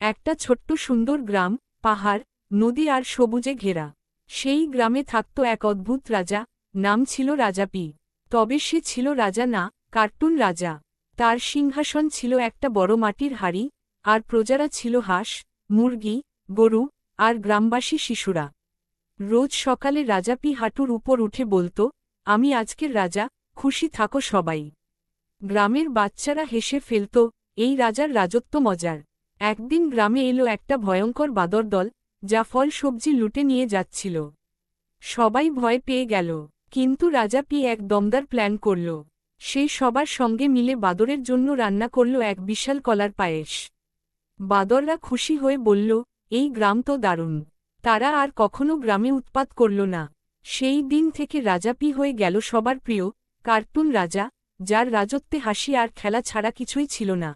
একটা ছোট্ট সুন্দর গ্রাম, পাহাড়, নদী আর সবুজে ঘেরা। সেই গ্রামে থাকত এক অদ্ভুত রাজা, নাম ছিল রাজা পি। তবে সে ছিল রাজা না, কার্টুন রাজা। তার সিংহাসন ছিল একটা বড় মাটির হাড়ি, আর প্রজারা ছিল হাঁস, মুরগি, গরু, আর গ্রামবাসী শিশুরা। রোজ সকালে রাজা পি হাঁটুর উপর উঠে বলতো, আমি আজকের রাজা, খুশি থাকো সবাই। গ্রামের বাচ্চারা হেসে ফেলত, এই রাজার রাজত্ব মজার। একদিন গ্রামে এলো একটা ভয়ঙ্কর বাদর দল, যা ফল সবজি লুটে নিয়ে যাচ্ছিল। সবাই ভয় পেয়ে গেল, কিন্তু রাজা পি এক দমদার প্ল্যান করল। সে সবার সঙ্গে মিলে বাদরের জন্য রান্না করল এক বিশাল কলার পায়েস। বাদররা খুশি হয়ে বলল, এই গ্রাম তো দারুণ। তারা আর কখনো গ্রামে উৎপাত করল না। সেই দিন থেকে রাজা পি হয়ে গেল সবার প্রিয়, কার্টুন রাজা, যার রাজত্বে হাসি আর খেলা ছাড়া কিছুই ছিল না।